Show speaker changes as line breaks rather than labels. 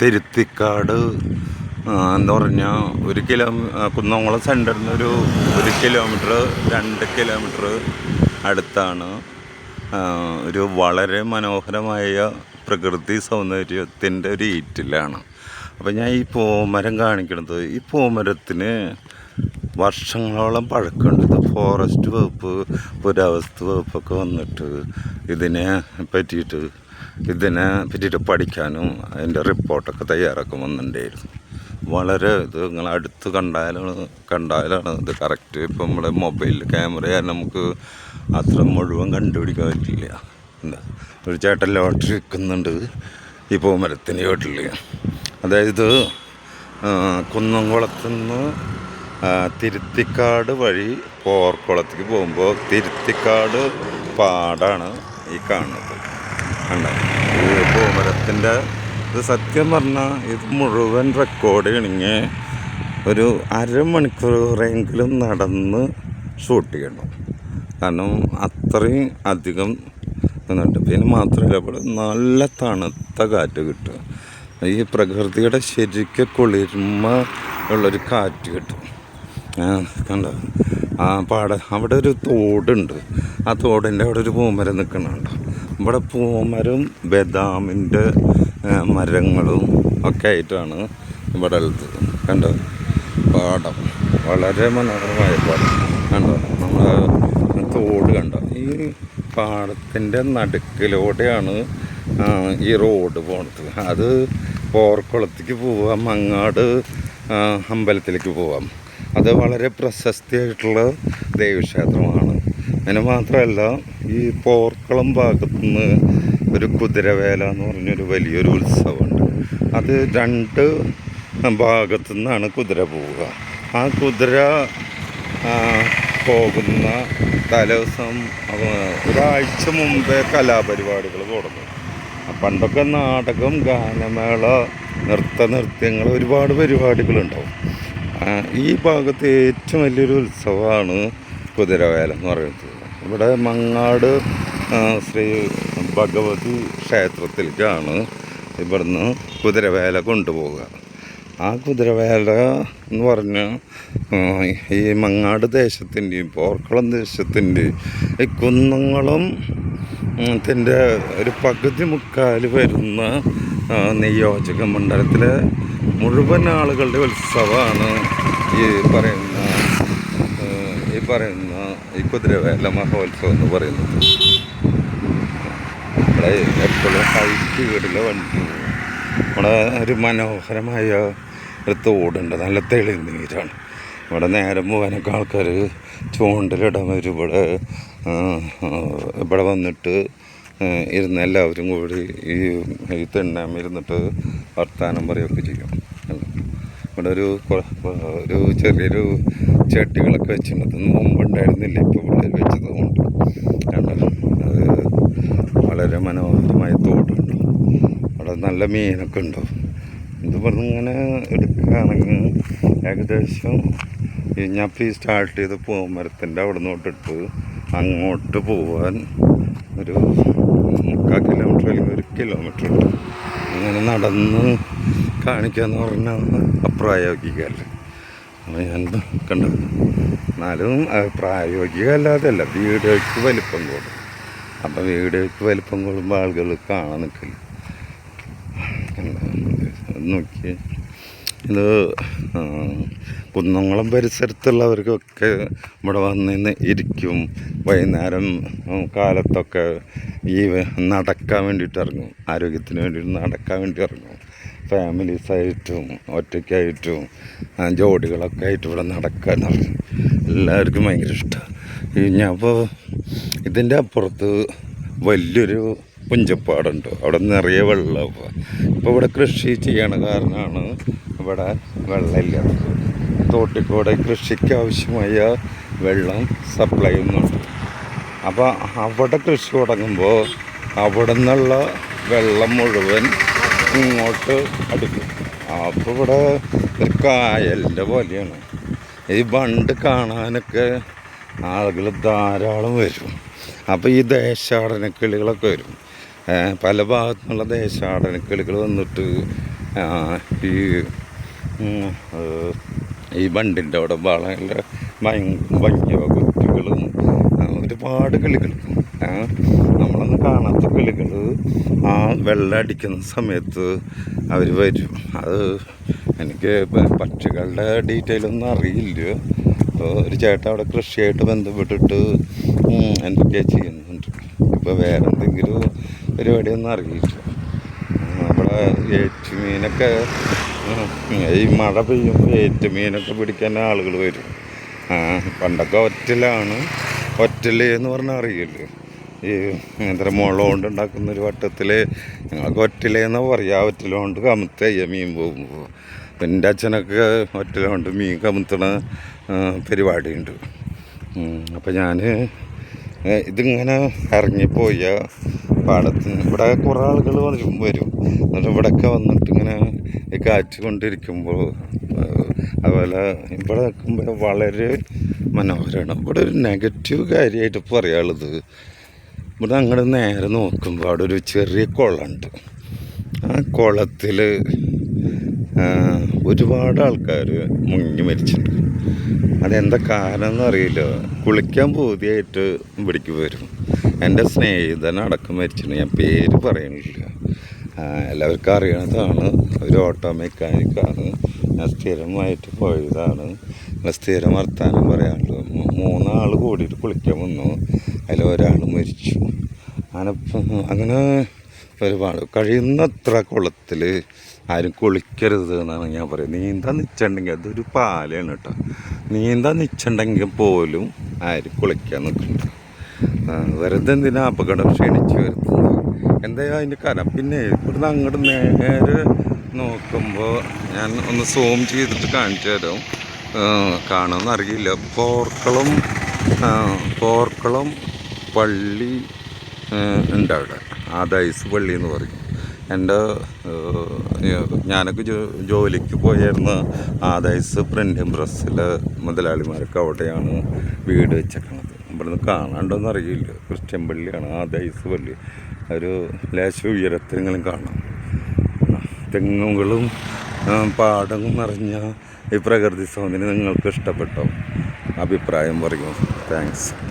തിരുത്തിക്കാട് എന്ന് പറഞ്ഞാൽ ഒരു കിലോ കുന്നംകുളം സെന്ററിൽ നിന്ന് ഒരു ഒരു കിലോമീറ്റർ രണ്ട് കിലോമീറ്റർ അടുത്താണ്. ഒരു വളരെ മനോഹരമായ പ്രകൃതി സൗന്ദര്യത്തിന്റെ ഒരു ഈറ്റിലാണ്. അപ്പോൾ ഞാൻ ഈ പൂമരം കാണിക്കുന്നത് ഈ പൂമരത്തിന് വർഷങ്ങളോളം പഴക്കമുണ്ട്. ഇത് ഫോറസ്റ്റ് വകുപ്പ് പുരാവസ്തു വകുപ്പൊക്കെ വന്നിട്ട് ഇതിനെ പറ്റിയിട്ട് ഇതിനെ പറ്റിയിട്ട് പഠിക്കാനും അതിന്റെ റിപ്പോർട്ടൊക്കെ തയ്യാറാക്കാൻ വന്നിട്ടുണ്ടായിരുന്നു. വളരെ ഇത് നിങ്ങൾ അടുത്ത് കണ്ടാലാണ് കണ്ടാലാണ് ഇത് കറക്റ്റ് ഇപ്പം നമ്മുടെ മൊബൈൽ ക്യാമറയാൽ നമുക്ക് അത്ര മുഴുവൻ കണ്ടുപിടിക്കാൻ പറ്റില്ല. എന്താ? ഒരു ചേട്ടൻ ലോട്ടറി വിൽക്കുന്നുണ്ട് ഈ പൂമരത്തിന് വീട്ടിൽ അതായത് കുന്നംകുളത്തുനിന്ന് തിരുത്തിക്കാട് വഴി പോർക്കുളത്തേക്ക് പോകുമ്പോൾ തിരുത്തിക്കാട് പാടാണ് ഈ കാണുന്നത്. കണ്ടോ ഈ ഗോപുരത്തിന്റെ ഇത് സത്യം പറഞ്ഞാൽ ഇത് മുഴുവൻ റെക്കോർഡ് ചെയ്യണമെങ്കിൽ ഒരു അരമണിക്കൂറെങ്കിലും നടന്ന് ഷൂട്ട് ചെയ്യണം. കാരണം അത്രയും അധികം നിന്നിട്ട്. പിന്നെ മാത്രമല്ല ഇവിടെ നല്ല തണുത്ത കാറ്റ് കിട്ടും. ഈ പ്രകൃതിയുടെ ശരിക്കും കുളിർമ ഉള്ളൊരു കാറ്റ് കിട്ടും. കണ്ടോ? ആ പാട അവിടെ ഒരു തോടുണ്ട്. ആ തോടിന്റെ അവിടെ ഒരു പൂമരം നിൽക്കുന്നുണ്ട്. ഇവിടെ പൂമരം ബദാമിന്റെ മരങ്ങളും ഒക്കെ ആയിട്ടാണ് ഇവിടെ ഉള്ളത്. കണ്ടോ? പാടം. വളരെ മനോഹരമായ പാടം. കണ്ടോ? നമ്മൾ തോട് കണ്ടോ? ഈ പാടത്തിന്റെ നടുക്കിലൂടെയാണ് ഈ റോഡ് പോണത്. അത് പോർക്കുളത്തേക്ക് പോവാം മങ്ങാട് അമ്പലത്തിലേക്ക് പോവാം. അത് വളരെ പ്രശസ്തിയായിട്ടുള്ള ദേവീക്ഷേത്രമാണ്. അതിന് മാത്രമല്ല ഈ പോർക്കളം ഭാഗത്തുനിന്ന് ഒരു കുതിരവേല എന്ന് പറഞ്ഞൊരു വലിയൊരു ഉത്സവമുണ്ട്. അത് രണ്ട് ഭാഗത്തു നിന്നാണ് കുതിര പോവുക. ആ കുതിര പോകുന്ന തലേദിവസം ഒരാഴ്ച മുമ്പേ കലാപരിപാടികൾ തുടങ്ങും. പണ്ടൊക്കെ നാടകം ഗാനമേള നൃത്ത നൃത്യങ്ങൾ ഒരുപാട് പരിപാടികളുണ്ടാവും. ഈ ഭാഗത്ത് ഏറ്റവും വലിയൊരു ഉത്സവമാണ് കുതിരവേല എന്ന് പറയുന്നത്. ഇവിടെ മങ്ങാട് ശ്രീ ഭഗവതി ക്ഷേത്രത്തിലേക്കാണ് ഇവിടുന്ന് കുതിരവേല കൊണ്ടുപോവുക. ആ കുതിരവേല എന്ന് പറഞ്ഞാൽ ഈ മങ്ങാട് ദേശത്തിന്റെയും പോർക്കുളം ദേശത്തിന്റെയും ഈ കുന്നങ്ങളും ത്തിന്റെ ഒരു പകുതി മുക്കാൽ വരുന്ന നിയോജക മണ്ഡലത്തിലെ മുഴുവൻ ആളുകളുടെ ഉത്സവമാണ് ഈ പറയുന്ന പറയുന്ന ഈ കുതിരവേല മഹോത്സവം എന്ന് പറയുന്നത്. ഇവിടെ എപ്പോഴും ഹൈറ്റ് വീടിലെ വണ്ടി. ഇവിടെ ഒരു മനോഹരമായ ഒരു തോടുണ്ട്. നല്ല തെളിനീരാണ് ഇവിടെ നേരം പോകാനൊക്കെ ആൾക്കാർ ചൂണ്ടലിടാൻ വരും. ഇവിടെ ഇവിടെ വന്നിട്ട് ഇരുന്ന് എല്ലാവരും കൂടി ഈ ഈ വർത്താനം പറയുകയൊക്കെ ചെയ്യും. ഇവിടെ ഒരു ഒരു ചെറിയൊരു ചട്ടികളൊക്കെ വെച്ചിട്ടുണ്ട്. മുമ്പ് ഉണ്ടായിരുന്നില്ല ഇപ്പോൾ പിള്ളേർ വെച്ചതുകൊണ്ട് കണ്ടോ. അത് വളരെ മനോഹരമായ തോടുണ്ട്. അവിടെ നല്ല മീനൊക്കെ ഉണ്ടോ? ഇത് പറഞ്ഞ് ഇങ്ങനെ എടുക്കുകയാണെങ്കിൽ ഏകദേശം ഈ സ്റ്റാർട്ട് ചെയ്ത് പോകും മരത്തിന്റെ അവിടെ നിന്നോട്ടിട്ട് അങ്ങോട്ട് പോവാൻ ഒരു മുക്കാൽ കിലോമീറ്റർ അല്ലെങ്കിൽ ഒരു കിലോമീറ്റർ ഉണ്ട്. അങ്ങനെ നടന്ന് കാണിക്കാന്ന് പറഞ്ഞാൽ അപ്രായോഗികമല്ല അപ്പോൾ ഞാൻ കണ്ടു. എന്നാലും പ്രായോഗികമല്ലാതല്ല വീഡിയോയ്ക്ക് വലിപ്പം കൂടും. അപ്പം വീഡിയോയ്ക്ക് വലിപ്പം കൂടുമ്പോൾ ആളുകൾ കാണാൻ നിൽക്കില്ല നോക്കി ഇത് കുന്നംകുളം പരിസരത്തുള്ളവർക്കൊക്കെ ഇവിടെ വന്നിന്ന് ഇരിക്കും. വൈകുന്നേരം കാലത്തൊക്കെ ഈ നടക്കാൻ വേണ്ടിയിട്ട് ഇറങ്ങും. ആരോഗ്യത്തിന് വേണ്ടിയിട്ട് നടക്കാൻ വേണ്ടി ഇറങ്ങും. ഫാമിലീസായിട്ടും ഒറ്റയ്ക്കായിട്ടും ജോഡികളൊക്കെ ആയിട്ട് ഇവിടെ നടക്കാൻ പറഞ്ഞു. എല്ലാവർക്കും ഭയങ്കര ഇഷ്ടമാണ് ഞാൻ അപ്പോൾ ഇതിന്റെ അപ്പുറത്ത് വലിയൊരു പുഞ്ചപ്പാടുണ്ട്. അവിടെ നിറയെ വെള്ളം ഇപ്പോൾ ഇവിടെ കൃഷി ചെയ്യണ കാരണമാണ് ഇവിടെ വെള്ളമില്ല തോട്ടിക്കൂടെ കൃഷിക്ക് ആവശ്യമായ വെള്ളം സപ്ലൈ ചെയ്യുന്നുണ്ട് അപ്പോൾ അവിടെ കൃഷി തുടങ്ങുമ്പോൾ അവിടെ നിന്നുള്ള വെള്ളം മുഴുവൻ ഇങ്ങോട്ട് അടുക്കും. അപ്പോൾ ഇവിടെ ഒരു കായലിന്റെ പോലെയാണ്. ഈ ബണ്ട് കാണാനൊക്കെ ആളുകൾ ധാരാളം വരും. അപ്പോൾ ഈ ദേശാടന കിളികളൊക്കെ വരും. പല പല ഭാഗത്തുനിന്നുള്ള ദേശാടന കിളികൾ വന്നിട്ട് ഈ ഈ ബണ്ടിന്റെ അവിടെ വളരെ ഭംഗിയ കുട്ടികളും ഒരുപാട് കിളികൾ. ആ, നമ്മളൊന്നും കാണാത്ത കിളികൾ ആ വെള്ളം അടിക്കുന്ന സമയത്ത് അവർ വരും. അത് എനിക്ക് പക്ഷികളുടെ ഡീറ്റെയിൽ ഒന്നും അറിയില്ല. ഒരു ചേട്ടൻ അവിടെ കൃഷിയായിട്ട് ബന്ധപ്പെട്ടിട്ട് എന്തൊക്കെയാ ചെയ്യുന്നുണ്ട് ഇപ്പോൾ വേറെ എന്തെങ്കിലും പരിപാടിയൊന്നും അറിയില്ല. നമ്മുടെ ഏറ്റുമീനൊക്കെ മീനൊക്കെ ഈ മഴ പെയ്യുമ്പോൾ ഏറ്റുമീനൊക്കെ പിടിക്കാൻ ആളുകൾ വരും. പണ്ടൊക്കെ ഒറ്റലാണ് ഒറ്റൽ എന്ന് പറഞ്ഞാൽ അറിയില്ലേ. ഈ എന്താ മുള കൊണ്ട് ഉണ്ടാക്കുന്ന ഒരു വട്ടത്തിൽ ഞങ്ങൾക്ക് ഒറ്റലെന്ന് പറയാം ഒറ്റല കമുത്തയ്യ മീൻ പോകുമ്പോൾ എന്റെ അച്ഛനൊക്കെ ഒറ്റല മീൻ കമുത്തണ പരിപാടിയുണ്ട്. അപ്പം ഞാൻ ഇതിങ്ങനെ ഇറങ്ങിപ്പോയ പാടത്ത് ഇവിടെ കുറേ ആളുകൾ വരും വരും. എന്നിട്ട് ഇവിടെയൊക്കെ വന്നിട്ട് ഇങ്ങനെ കാറ്റ് കൊണ്ടിരിക്കുമ്പോൾ അതുപോലെ ഇവിടെ നിൽക്കുമ്പോൾ വളരെ മനോഹരമാണ് ഇവിടെ ഒരു നെഗറ്റീവ് കാര്യമായിട്ട് പറയാനുള്ളത് ഇവിടെ അങ്ങോട്ട് നേരെ നോക്കുമ്പോൾ അവിടെ ഒരു ചെറിയ കുളമുണ്ട്. ആ കുളത്തിൽ ഒരുപാട് ആൾക്കാർ മുങ്ങി മരിച്ചിട്ടുണ്ട്. അതെന്താ കാരണം എന്നറിയില്ല കുളിക്കാൻ പൂതിയായിട്ട് ഇവിടേക്ക് വരും. എന്റെ സ്നേഹിതനടക്കം മരിച്ചിട്ടുണ്ട്. ഞാൻ പേര് പറയണില്ല. എല്ലാവർക്കും അറിയണതാണ്. ഒരു ഓട്ടോ മെക്കാനിക്കാണ്. ഞാൻ സ്ഥിരമായിട്ട് പോയതാണ്. സ്ഥിരം വർത്താനം പറയാനുള്ളത് മൂന്നാൾ കൂടിയിട്ട് കുളിക്കാൻ വന്നു. അതിൽ ഒരാൾ മരിച്ചു. അങ്ങനെ അങ്ങനെ ഒരുപാട്. കഴിയുന്നത്ര കുളത്തിൽ ആരും കുളിക്കരുത് എന്നാണ് ഞാൻ പറയുന്നത്. നീന്താൻ നിച്ചുണ്ടെങ്കിൽ അതൊരു പാലയാണ് കേട്ടോ. നീന്താൻ നിച്ചുണ്ടെങ്കിൽ പോലും ആരും കുളിക്കാൻ നിൽക്കുന്നുണ്ട് ആ, വെറുതെ എന്തിനാ അപകടം ക്ഷണിച്ച് വരുത്തുന്നത്? എന്തായാലും അതിന്റെ കാരണം? പിന്നെ ഇവിടുന്ന് അങ്ങോട്ട് നേരെ നോക്കുമ്പോൾ ഞാൻ ഒന്ന് സൂം ചെയ്തിട്ട് കാണിച്ചു തരാം. കാണുമെന്നറിയില്ല പോർക്കളും പോർക്കുളം പള്ളി ഉണ്ട് അവിടെ. ആദൈസ് പള്ളി എന്ന് പറയും. എന്റെ ഞാനൊക്കെ ജോ ജോലിക്ക് പോയിരുന്ന ആദൈസ് പ്രിന്റ് പ്രസ്സിലെ മുതലാളിമാരൊക്കെ അവിടെയാണ് വീട് വെച്ചേക്കണത്. ഇവിടുന്ന് കാണാണ്ടോന്ന് അറിയില്ല. ക്രിസ്ത്യൻ പള്ളിയാണ് ആദൈസ് പള്ളി. ഒരു ലേശ ഉയരത്തിനെങ്കിലും കാണാം. തെങ്ങുകളും ആ, നിറഞ്ഞ ഈ പ്രകൃതി സൗന്ദര്യം നിങ്ങൾക്ക് ഇഷ്ടപ്പെട്ടോ? അഭിപ്രായം പറയൂ. താങ്ക്സ്